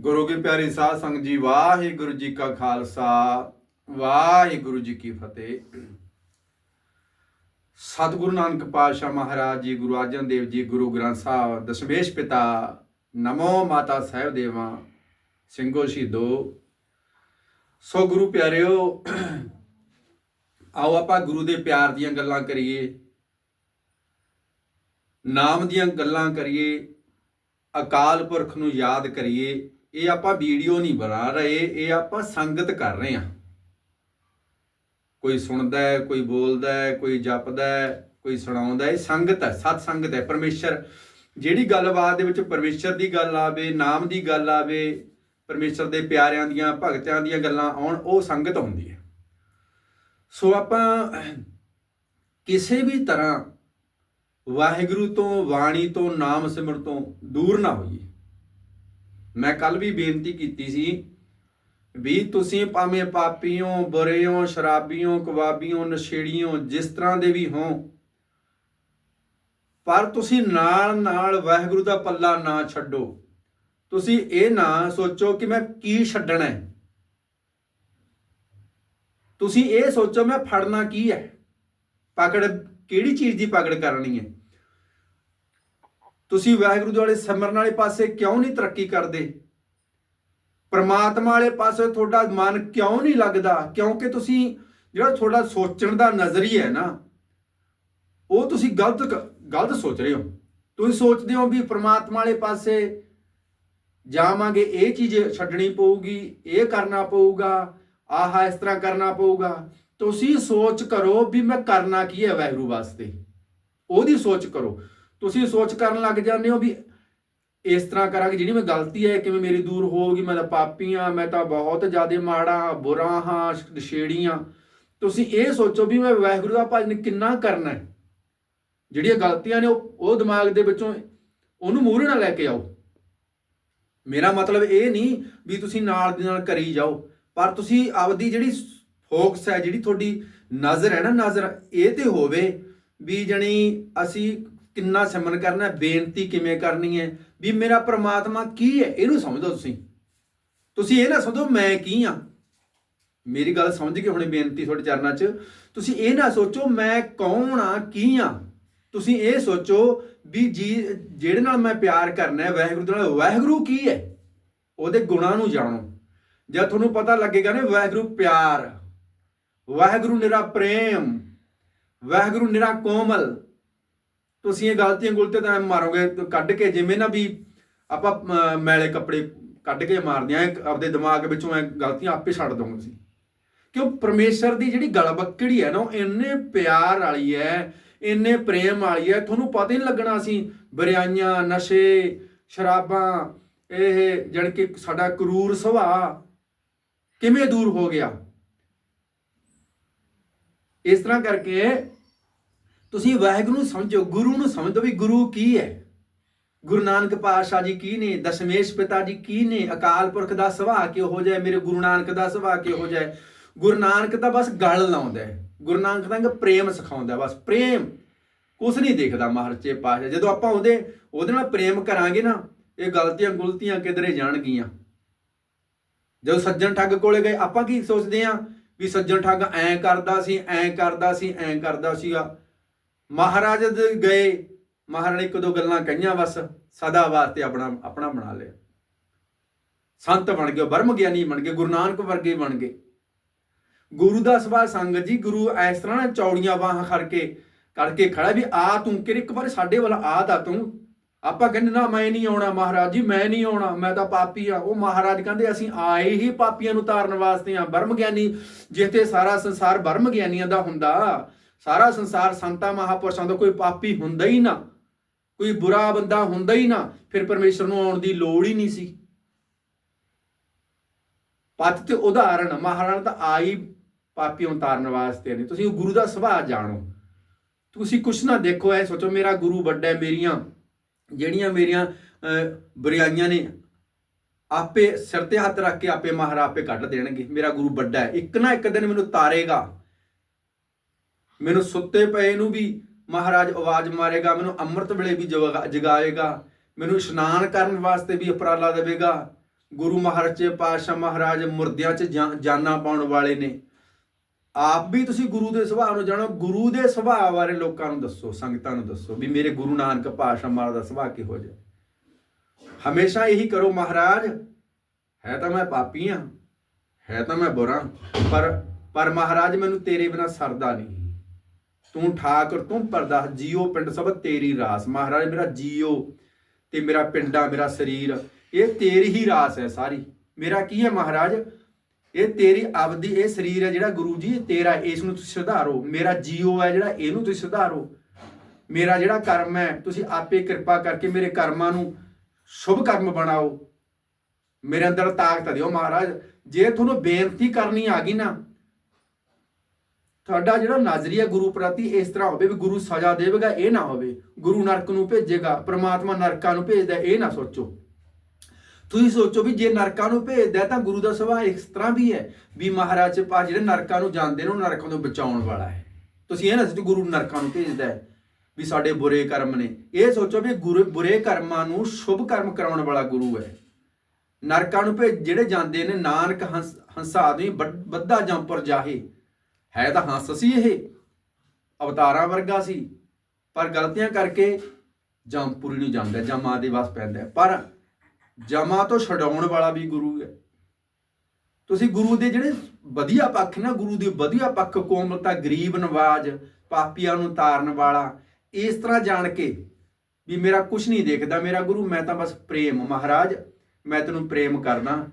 ਗੁਰੂ ਕੀ ਪਿਆਰੇ ਸਾਧ ਸੰਗਤ ਜੀ, ਵਾਹਿਗੁਰੂ ਜੀ ਕਾ ਖਾਲਸਾ, ਵਾਹਿਗੁਰੂ ਜੀ ਕੀ ਫਤਿਹ। ਸਤਿਗੁਰੂ ਨਾਨਕ ਪਾਤਸ਼ਾਹ ਮਹਾਰਾਜ ਜੀ, ਗੁਰੂ ਅਰਜਨ ਦੇਵ ਜੀ, ਗੁਰੂ ਗ੍ਰੰਥ ਸਾਹਿਬ, ਦਸ਼ਮੇਸ਼ ਪਿਤਾ, ਨਮੋ ਮਾਤਾ ਸਾਹਿਬ ਦੇਵਾ ਸਿੰਘੋ ਸ਼ਹੀਦੋ। ਸੋ ਗੁਰੂ ਪਿਆਰਿਓ, ਆਓ ਆਪਾਂ ਗੁਰੂ ਦੇ ਪਿਆਰ ਦੀਆਂ ਗੱਲਾਂ ਕਰੀਏ, ਨਾਮ ਦੀਆਂ ਗੱਲਾਂ ਕਰੀਏ, ਅਕਾਲ ਪੁਰਖ ਨੂੰ ਯਾਦ ਕਰੀਏ। ਇਹ ਆਪਾਂ ਵੀਡੀਓ ਨਹੀਂ ਬਣਾ ਰਹੇ, ਇਹ ਆਪਾਂ ਸੰਗਤ ਕਰ ਰਹੇ ਹਾਂ। ਕੋਈ ਸੁਣਦਾ ਹੈ, ਕੋਈ ਬੋਲਦਾ ਹੈ, ਕੋਈ ਜਪਦਾ ਹੈ, ਕੋਈ ਸੁਣਾਉਂਦਾ ਹੈ, ਇਹ ਸੰਗਤ ਹੈ, ਸਤ ਸੰਗਤ ਹੈ, ਪਰਮੇਸ਼ਰ। ਜਿਹੜੀ ਗੱਲਬਾਤ ਦੇ ਵਿੱਚ ਪਰਮੇਸ਼ਰ ਦੀ ਗੱਲ ਆਵੇ, ਨਾਮ ਦੀ ਗੱਲ ਆਵੇ, ਪਰਮੇਸ਼ਰ ਦੇ ਪਿਆਰਿਆਂ ਦੀਆਂ, ਭਗਤਾਂ ਦੀਆਂ ਗੱਲਾਂ ਆਉਣ, ਉਹ ਸੰਗਤ ਹੁੰਦੀ ਹੈ। ਸੋ ਆਪਾਂ ਕਿਸੇ ਵੀ ਤਰ੍ਹਾਂ ਵਾਹਿਗੁਰੂ ਤੋਂ, ਬਾਣੀ ਤੋਂ, ਨਾਮ ਸਿਮਰ ਤੋਂ ਦੂਰ ਨਾ ਹੋਈਏ। ਮੈਂ ਕੱਲ ਵੀ ਬੇਨਤੀ ਕੀਤੀ ਸੀ ਵੀ ਤੁਸੀਂ ਭਾਵੇਂ ਪਾਪੀਓ, ਬੁਰਿਓ, ਸ਼ਰਾਬੀਓ, ਕਵਾਬੀਓ, ਨਸ਼ੇੜੀਓ, ਜਿਸ ਤਰ੍ਹਾਂ ਦੇ ਵੀ ਹੋ, ਪਰ ਤੁਸੀਂ ਨਾਲ ਨਾਲ ਵਾਹਿਗੁਰੂ ਦਾ ਪੱਲਾ ਨਾ ਛੱਡੋ। ਤੁਸੀਂ ਇਹ ਨਾ ਸੋਚੋ ਕਿ ਮੈਂ ਕੀ ਛੱਡਣਾ ਹੈ। ਤੁਸੀਂ ਇਹ ਸੋਚੋ ਮੈਂ ਫੜਨਾ ਕੀ ਹੈ। ਪਕੜ, ਕਿਹੜੀ ਚੀਜ਼ ਦੀ ਪਕੜ ਕਰਨੀ ਹੈ? ਤੁਸੀਂ ਵਾਹਿਗੁਰੂ ਦੇ ਵਾਲੇ ਸਿਮਰਨ ਵਾਲੇ ਪਾਸੇ ਕਿਉਂ ਨਹੀਂ ਤਰੱਕੀ ਕਰਦੇ? ਪਰਮਾਤਮਾ ਵਾਲੇ ਪਾਸੇ ਤੁਹਾਡਾ ਮਨ ਕਿਉਂ ਨਹੀਂ ਲੱਗਦਾ? ਕਿਉਂਕਿ ਤੁਸੀਂ ਜਿਹੜਾ ਤੁਹਾਡਾ ਸੋਚਣ ਦਾ ਨਜ਼ਰੀਆ ਹੈ ਨਾ, ਉਹ ਤੁਸੀਂ ਗਲਤ ਗਲਤ ਸੋਚ ਰਹੇ ਹੋ। ਤੁਸੀਂ ਸੋਚਦੇ ਹੋ ਵੀ ਪਰਮਾਤਮਾ ਵਾਲੇ ਪਾਸੇ ਜਾਵਾਂਗੇ, ਇਹ ਚੀਜ਼ ਛੱਡਣੀ ਪਊਗੀ, ਇਹ ਕਰਨਾ ਪਊਗਾ, ਆਹ ਇਸ ਤਰ੍ਹਾਂ ਕਰਨਾ ਪਊਗਾ। ਤੁਸੀਂ ਸੋਚ ਕਰੋ ਵੀ ਮੈਂ ਕਰਨਾ ਕੀ ਹੈ ਵਾਹਿਗੁਰੂ ਵਾਸਤੇ? ਉਹਦੀ ਸੋਚ ਕਰੋ। ਤੁਸੀਂ ਸੋਚ ਕਰਨ ਲੱਗ ਜਾਂਦੇ ਹੋ ਵੀ ਇਸ ਤਰ੍ਹਾਂ ਕਰਾਂਗੇ ਜਿਹੜੀ ਮੈਂ ਗਲਤੀ ਹੈ ਕਿਵੇਂ ਮੇਰੀ ਦੂਰ ਹੋਊਗੀ ਮੈਂ ਤਾਂ ਪਾਪੀ ਹਾਂ ਮੈਂ ਤਾਂ ਬਹੁਤ ਜ਼ਿਆਦਾ ਮਾੜਾ ਹਾਂ, ਬੁਰਾ ਹਾਂ ਛੇੜੀ ਹਾਂ। ਤੁਸੀਂ ਇਹ ਸੋਚੋ ਵੀ ਮੈਂ ਵਾਹਿਗੁਰੂ ਦਾ ਭਜਨ ਕਿੰਨਾ ਕਰਨਾ ਹੈ। ਜਿਹੜੀਆਂ ਗਲਤੀਆਂ ਨੇ ਉਹ ਉਹ ਦਿਮਾਗ ਦੇ ਵਿੱਚੋਂ ਉਹਨੂੰ ਮੂਹਰੇ ਨਾਲ ਲੈ ਕੇ ਆਓ। ਮੇਰਾ ਮਤਲਬ ਇਹ ਨਹੀਂ ਵੀ ਤੁਸੀਂ ਨਾਲ ਦੀ ਨਾਲ ਕਰੀ ਜਾਓ ਪਰ ਤੁਸੀਂ ਆਪਦੀ ਜਿਹੜੀ ਫੋਕਸ ਹੈ ਜਿਹੜੀ ਤੁਹਾਡੀ ਨਜ਼ਰ ਹੈ ਨਾ ਨਜ਼ਰ ਇਹ ਤੇ ਹੋਵੇ ਵੀ ਜਣੀ ਅਸੀਂ ਕਿੰਨਾ ਸਿਮਰਨ ਕਰਨਾ ਹੈ, ਬੇਨਤੀ ਕਿਵੇਂ ਕਰਨੀ ਹੈ, ਵੀ ਮੇਰਾ ਪ੍ਰਮਾਤਮਾ ਕੀ ਹੈ, ਇਹਨੂੰ ਸਮਝੋ ਤੁਸੀਂ। ਤੁਸੀਂ ਇਹ ਨਾ ਸਮਝੋ, ਮੈਂ ਕੀ ਆ ਮੇਰੀ ਗੱਲ ਸਮਝ ਕੇ ਹੁਣੇ ਬੇਨਤੀ ਤੁਹਾਡੇ ਚਰਨਾਂ 'ਚ। ਤੁਸੀਂ ਇਹ ਨਾ ਸੋਚੋ, ਮੈਂ ਕੌਣ ਆ ਕੀ ਆ ਤੁਸੀਂ ਇਹ ਸੋਚੋ ਵੀ ਜੀ, ਜਿਹੜੇ ਨਾਲ ਮੈਂ ਪਿਆਰ ਕਰਨਾ ਹੈ, ਵਾਹਿਗੁਰੂ ਦੇ ਨਾਲ, ਵਾਹਿਗੁਰੂ ਕੀ ਹੈ? ਉਹਦੇ ਗੁਣਾਂ ਨੂੰ ਜਾਣੋ। ਜਦ ਤੁਹਾਨੂੰ ਪਤਾ ਲੱਗੇਗਾ ਨਾ, ਵਾਹਿਗੁਰੂ ਪਿਆਰ, ਵਾਹਿਗੁਰੂ ਨਿਰਾ ਪ੍ਰੇਮ, ਵਾਹਿਗੁਰੂ ਨਿਰਾ ਕੋਮਲ ਤੁਸੀਂ ਇਹ ਗਲਤੀਆਂ ਗੁਲਤੇ ਤਾਂ ਮਾਰੋਗੇ ਕੱਢ ਕੇ ਜਿਵੇਂ ਨਾ ਵੀ ਆਪਾਂ ਮੈਲੇ ਕੱਪੜੇ ਕੱਢ ਕੇ ਮਾਰਦੇ ਆ ਆਪਦੇ ਦਿਮਾਗ ਵਿੱਚੋਂ ਐ ਗਲਤੀਆਂ ਆਪੇ ਛੱਡ ਦੋਗੇ ਤੁਸੀਂ। ਕਿਉਂ? ਪਰਮੇਸ਼ਰ ਦੀ ਜਿਹੜੀ ਗਲਬੱਕੜੀ ਹੈ ਨਾ, ਉਹ ਇੰਨੇ ਪਿਆਰ ਵਾਲੀ ਹੈ ਇੰਨੇ ਪ੍ਰੇਮ ਵਾਲੀ ਹੈ ਤੁਹਾਨੂੰ ਪਤਾ ਹੀ ਨਹੀਂ ਲੱਗਣਾ ਅਸੀਂ ਬਰਿਆਈਆਂ, ਨਸ਼ੇ, ਸ਼ਰਾਬਾਂ, ਇਹ ਜਣ ਕਿ ਸਾਡਾ ਕਰੂਰ ਸੁਭਾਅ ਕਿਵੇਂ ਦੂਰ ਹੋ ਗਿਆ? ਇਸ ਤਰ੍ਹਾਂ ਕਰਕੇ ਤੁਸੀਂ ਵਾਹਿਗੁਰੂ ਨੂੰ ਸਮਝੋ, ਗੁਰੂ ਨੂੰ ਸਮਝੋ ਵੀ ਗੁਰੂ ਕੀ ਹੈ। ਗੁਰੂ ਨਾਨਕ ਪਾਤਸ਼ਾਹ ਜੀ ਕੀ ਨੇ, ਦਸ਼ਮੇਸ਼ ਪਿਤਾ ਜੀ ਕੀ ਨੇ, ਅਕਾਲ ਪੁਰਖ ਦਾ ਸੁਭਾਅ ਕਿਹੋ ਜਿਹਾ ਹੈ, ਮੇਰੇ ਗੁਰੂ ਨਾਨਕ ਦਾ ਸੁਭਾਅ ਕਿਹੋ ਜਿਹਾ ਹੈ। ਗੁਰੂ ਨਾਨਕ ਤਾਂ ਬਸ ਗੱਲ ਲਾਉਂਦਾ ਹੈ। ਗੁਰੂ ਨਾਨਕ ਤਾਂ ਪ੍ਰੇਮ ਸਿਖਾਉਂਦਾ, ਬਸ ਪ੍ਰੇਮ। ਕੁਛ ਨਹੀਂ ਦੇਖਦਾ ਮਹਾਰਾਜੇ ਪਾਤਸ਼ਾਹ। ਜਦੋਂ ਆਪਾਂ ਉਹਦੇ ਉਹਦੇ ਨਾਲ ਪ੍ਰੇਮ ਕਰਾਂਗੇ ਨਾ, ਇਹ ਗਲਤੀਆਂ ਗੁਲਤੀਆਂ ਕਿਧਰੇ ਜਾਣਗੀਆਂ। ਜਦੋਂ ਸੱਜਣ ਠੱਗ ਕੋਲੇ ਗਏ, ਆਪਾਂ ਕੀ ਸੋਚਦੇ ਆ ਵੀ ਸੱਜਣ ਠੱਗ ਐਂ ਕਰਦਾ ਸੀ, ਐਂ ਕਰਦਾ ਸੀ, ਐਂ ਕਰਦਾ ਸੀਗਾ। ਮਹਾਰਾਜ ਦੇ ਗਏ, ਮਹਾਰਾਜ ਨੇ ਇੱਕ ਦੋ ਗੱਲਾਂ ਕਹੀਆਂ ਬਸ, ਸਦਾ ਵਾਸਤੇ ਆਪਣਾ ਆਪਣਾ ਬਣਾ ਲਿਆ। ਸੰਤ ਬਣ ਗਏ ਬਰਮ ਗਿਆਨੀ ਬਣ ਗਏ, ਗੁਰੂ ਨਾਨਕ ਵਰਗੇ ਬਣ ਗਏ। ਗੁਰੂ ਦਾ ਸਵਾ ਸੰਗਤ ਜੀ, ਗੁਰੂ ਇਸ ਤਰ੍ਹਾਂ ਨਾ ਚੌੜੀਆਂ ਬਾਹਾਂ ਕਰਕੇ ਕਰਕੇ ਖੜਾ ਵੀ, ਆ ਤੂੰ ਕਿ ਇੱਕ ਵਾਰ ਸਾਡੇ ਵੱਲ ਆ ਦਾ ਤੂੰ। ਆਪਾਂ ਕਹਿੰਦੇ ਨਾ, ਮੈਂ ਨਹੀਂ ਆਉਣਾ ਮਹਾਰਾਜ ਜੀ, ਮੈਂ ਨਹੀਂ ਆਉਣਾ, ਮੈਂ ਤਾਂ ਪਾਪੀ ਆ। ਉਹ ਮਹਾਰਾਜ ਕਹਿੰਦੇ, ਅਸੀਂ ਆਏ ਹੀ ਪਾਪੀਆਂ ਨੂੰ ਤਾਰਨ ਵਾਸਤੇ ਆ। ਬਰਮ ਗਿਆਨੀ, ਜਿੱਥੇ ਸਾਰਾ ਸੰਸਾਰ ਬਰਮ ਗਿਆਨੀਆਂ ਦਾ ਹੁੰਦਾ। ਸਾਰਾ ਸੰਸਾਰ ਸੰਤਾਂ ਮਹਾਪੁਰਸ਼ਾਂ ਦਾ ਕੋਈ ਪਾਪੀ ਹੁੰਦਾ ਹੀ ਨਾ ਕੋਈ ਬੁਰਾ ਬੰਦਾ ਹੁੰਦਾ ਹੀ ਨਾ ਫਿਰ ਪਰਮੇਸ਼ਰ ਨੂੰ ਆਉਣ ਦੀ ਲੋੜ ਹੀ ਨਹੀਂ ਸੀ। ਪੱਤ ਤੇ ਉਦਾਹਰਣ ਮਹਾਰਾਜ ਤਾਂ ਆਈ ਪਾਪੀ ਉਤਾਰਨ ਵਾਸਤੇ ਨੇ। ਤੁਸੀਂ ਉਹ ਗੁਰੂ ਦਾ ਸੁਭਾਅ ਜਾਣੋ। ਤੁਸੀਂ ਕੁਛ ਨਾ ਦੇਖੋ ਐ ਸੋਚੋ ਮੇਰਾ ਗੁਰੂ ਵੱਡਾ ਹੈ ਮੇਰੀਆਂ ਜਿਹੜੀਆਂ ਮੇਰੀਆਂ ਅਹ, ਬੁਰਾਈਆਂ ਨੇ ਆਪੇ ਸਿਰ ਤੇ ਹੱਥ ਰੱਖ ਕੇ ਆਪੇ ਮਹਾਰਾਜ ਆਪੇ ਕੱਢ ਦੇਣਗੇ। ਮੇਰਾ ਗੁਰੂ ਵੱਡਾ ਹੈ। ਇੱਕ ਨਾ ਇੱਕ ਦਿਨ ਮੈਨੂੰ ਤਾਰੇਗਾ। ਮੈਨੂੰ ਸੁੱਤੇ ਪਏ ਨੂੰ ਵੀ ਮਹਾਰਾਜ ਆਵਾਜ਼ ਮਾਰੇਗਾ, ਮੈਨੂੰ ਅੰਮ੍ਰਿਤ ਵੇਲੇ ਵੀ ਜਗਾ- ਜਗਾਏਗਾ। ਮੈਨੂੰ ਇਸ਼ਨਾਨ ਕਰਨ ਵਾਸਤੇ ਵੀ ਉਪਰਾਲਾ ਦੇਵੇਗਾ। ਗੁਰੂ ਮਹਾਰਾਜ ਜੀ ਪਾਤਸ਼ਾਹ ਮਹਾਰਾਜ ਮੁਰਦਿਆਂ 'ਚ ਜਾਂ- ਜਾਨਾਂ ਪਾਉਣ ਵਾਲੇ ਨੇ। ਆਪ ਵੀ ਤੁਸੀਂ ਗੁਰੂ ਦੇ ਸੁਭਾਅ ਨੂੰ ਜਾਣੋ। ਗੁਰੂ ਦੇ ਸੁਭਾਅ ਬਾਰੇ ਲੋਕਾਂ ਨੂੰ ਦੱਸੋ, ਸੰਗਤਾਂ ਨੂੰ ਦੱਸੋ ਵੀ ਮੇਰੇ ਗੁਰੂ ਨਾਨਕ ਪਾਤਸ਼ਾਹ ਮਹਾਰਾਜ ਦਾ ਸੁਭਾਅ ਕਿਹੋ ਜਿਹਾ। ਹਮੇਸ਼ਾ ਇਹੀ ਕਰੋ ਮਹਾਰਾਜ, ਹੈ ਤਾਂ ਮੈਂ ਪਾਪੀ ਹਾਂ ਹੈ ਤਾਂ ਮੈਂ ਬੁਰਾ ਪਰ ਪਰ ਮਹਾਰਾਜ ਮੈਨੂੰ ਤੇਰੇ ਬਿਨਾ ਸਰਦਾ ਨਹੀਂ। ਤੂੰ ਠਾਕੁਰ, ਤੂੰ ਪਰਦਾ, ਜੀਓ ਪਿੰਡ ਸਭ ਤੇਰੀ ਰਾਸ। ਮਹਾਰਾਜ, ਮੇਰਾ ਜੀਓ ਤੇ ਮੇਰਾ ਪਿੰਡਾ, ਮੇਰਾ ਸਰੀਰ, ਇਹ ਤੇਰੀ ਹੀ ਰਾਸ ਹੈ ਸਾਰੀ। ਮੇਰਾ ਕੀ ਹੈ ਮਹਾਰਾਜ? ਇਹ ਤੇਰੀ ਆਪਦੀ, ਇਹ ਸਰੀਰ ਹੈ ਜਿਹੜਾ ਗੁਰੂ ਜੀ ਤੇਰਾ, ਇਸ ਨੂੰ ਤੁਸੀਂ ਸੁਧਾਰੋ। ਮੇਰਾ ਜੀਓ ਹੈ ਜਿਹੜਾ, ਇਹਨੂੰ ਤੁਸੀਂ ਸੁਧਾਰੋ। ਮੇਰਾ ਜਿਹੜਾ ਕਰਮ ਹੈ, ਤੁਸੀਂ ਆਪੇ ਕਿਰਪਾ ਕਰਕੇ ਮੇਰੇ ਕਰਮਾਂ ਨੂੰ ਸ਼ੁਭ ਕਰਮ ਬਣਾਓ। ਮੇਰੇ ਅੰਦਰ ਤਾਕਤ ਦਿਓ ਮਹਾਰਾਜ। ਜੇ ਤੁਹਾਨੂੰ ਬੇਨਤੀ ਕਰਨੀ ਆ ਗਈ ਨਾ ਸਾਡਾ ਜਿਹੜਾ ਨਜ਼ਰੀਆ ਗੁਰੂ ਪ੍ਰਤੀ ਇਸ ਤਰ੍ਹਾਂ ਹੋਵੇ ਵੀ ਗੁਰੂ ਸਜ਼ਾ ਦੇਵੇਗਾ, ਇਹ ਨਾ ਹੋਵੇ। ਗੁਰੂ ਨਰਕ ਨੂੰ ਭੇਜੇਗਾ, ਪ੍ਰਮਾਤਮਾ ਨਰਕਾਂ ਨੂੰ ਭੇਜਦਾ ਇਹ ਨਾ ਸੋਚੋ। ਤੁਸੀਂ ਸੋਚੋ ਵੀ ਜੇ ਨਰਕਾਂ ਨੂੰ ਭੇਜਦਾ ਤਾਂ ਗੁਰੂ ਦਾ ਸੁਭਾਅ ਇਸ ਤਰ੍ਹਾਂ ਵੀ ਹੈ ਵੀ ਮਹਾਰਾਜ ਪਾ ਜਿਹੜੇ ਨਰਕਾਂ ਨੂੰ ਜਾਂਦੇ ਨੇ ਉਹ ਨਰਕਾਂ ਤੋਂ ਬਚਾਉਣ ਵਾਲਾ ਹੈ। ਤੁਸੀਂ ਇਹ ਨਾ ਸੋਚੋ ਗੁਰੂ ਨਰਕਾਂ ਨੂੰ ਭੇਜਦਾ ਹੈ ਵੀ ਸਾਡੇ ਬੁਰੇ ਕਰਮ ਨੇ। ਇਹ ਸੋਚੋ ਵੀ ਗੁਰੂ, ਬੁਰੇ ਕਰਮਾਂ ਨੂੰ ਸ਼ੁਭ ਕਰਮ ਕਰਾਉਣ ਵਾਲਾ ਗੁਰੂ ਹੈ। ਨਰਕਾਂ ਨੂੰ ਭੇਜ, ਜਿਹੜੇ ਜਾਂਦੇ ਨੇ, ਨਾਨਕ ਹੰਸ ਹੰਸਾ ਆਦਮੀ ਵੱਡ- ਵੱਧਾ ਜੰਪਰ ਜਾਹੇ ਹੈ ਤਾਂ ਹੰਸ ਸੀ ਇਹ। ਅਵਤਾਰਾਂ ਵਰਗਾ ਸੀ। ਪਰ ਗਲਤੀਆਂ ਕਰਕੇ ਜਮਪੁਰੀ ਨੂੰ ਜਾਂਦਾ ਜਮਾ ਦੇ ਵਸ ਪੈਂਦਾ ਪਰ ਜਮਾ ਤੋਂ ਛਡਾਉਣ ਵਾਲਾ ਵੀ ਗੁਰੂ ਹੈ। ਤੁਸੀਂ ਗੁਰੂ ਦੇ ਜਿਹੜੇ ਵਧੀਆ ਪੱਖ ਨਾ ਗੁਰੂ ਦੇ ਵਧੀਆ ਪੱਖ, ਕੋਮਲਤਾ, ਗਰੀਬ ਨਵਾਜ, ਪਾਪੀਆਂ ਨੂੰ ਤਾਰਨ ਵਾਲਾ, ਇਸ ਤਰ੍ਹਾਂ ਜਾਣ ਕੇ ਵੀ ਮੇਰਾ ਕੁਝ ਨਹੀਂ ਦੇਖਦਾ, ਮੇਰਾ ਗੁਰੂ, ਮੈਂ ਤਾਂ ਬਸ ਪ੍ਰੇਮ। ਮਹਾਰਾਜ, ਮੈਂ ਤੈਨੂੰ ਪ੍ਰੇਮ ਕਰਨਾ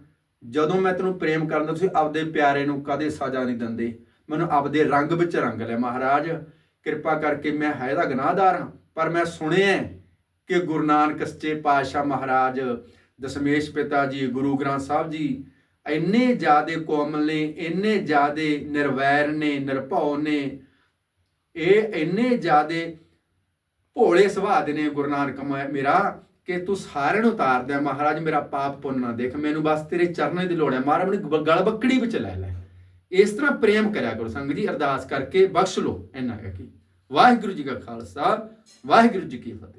ਜਦੋਂ ਮੈਂ ਤੈਨੂੰ ਪ੍ਰੇਮ ਕਰਦਾ, ਤੁਸੀਂ ਆਪਦੇ ਪਿਆਰੇ ਨੂੰ ਕਦੇ ਸਜ਼ਾ ਨਹੀਂ ਦਿੰਦੇ। ਮੈਨੂੰ ਆਪਦੇ ਰੰਗ ਵਿੱਚ ਰੰਗ ਲੈ ਮਹਾਰਾਜ, ਕਿਰਪਾ ਕਰਕੇ ਮੈਂ ਹੈ ਦਾ ਗੁਨਾਹਦਾਰ ਹਾਂ। ਪਰ ਮੈਂ ਸੁਣਿਆ ਕਿ ਗੁਰੂ ਨਾਨਕ ਸੱਚੇ ਪਾਤਸ਼ਾਹ ਮਹਾਰਾਜ, ਦਸ਼ਮੇਸ਼ ਪਿਤਾ ਜੀ, ਗੁਰੂ ਗ੍ਰੰਥ ਸਾਹਿਬ ਜੀ, ਇੰਨੇ ਜ਼ਿਆਦੇ ਕੋਮਲ ਨੇ, ਇੰਨੇ ਜ਼ਿਆਦੇ ਨਿਰਵੈਰ ਨੇ, ਨਿਰਭਉ ਨੇ, ਇਹ ਇੰਨੇ ਜ਼ਿਆਦੇ ਭੋਲੇ ਸੁਭਾਅ ਦੇ ਨੇ ਗੁਰੂ ਨਾਨਕ ਮ- ਮੇਰਾ, ਕਿ ਤੂੰ ਸਾਰਿਆਂ ਨੂੰ ਉਤਾਰ ਦੇ ਮਹਾਰਾਜ, ਮੇਰਾ ਪਾਪ ਪੁੰਨ ਨਾ ਦੇਖ। ਮੈਨੂੰ ਬਸ ਤੇਰੇ ਚਰਨਾਂ ਦੀ ਲੋੜ ਹੈ। ਮਹਾਰਾਜ, ਮੈਨੂੰ ਗ- ਗਲ ਬੱਕੜੀ ਵਿੱਚ ਲੈ ਲੈ। ਇਸ ਤਰ੍ਹਾਂ ਪ੍ਰੇਮ ਕਰਿਆ ਕਰੋ ਸੰਗਤ ਜੀ ਅਰਦਾਸ ਕਰਕੇ ਬਖਸ਼ ਲਓ, ਇੰਨਾ ਕਹਿ ਕੇ। ਵਾਹਿਗੁਰੂ ਜੀ ਕਾ ਖਾਲਸਾ, ਵਾਹਿਗੁਰੂ ਜੀ ਕੀ ਫਤਿਹ।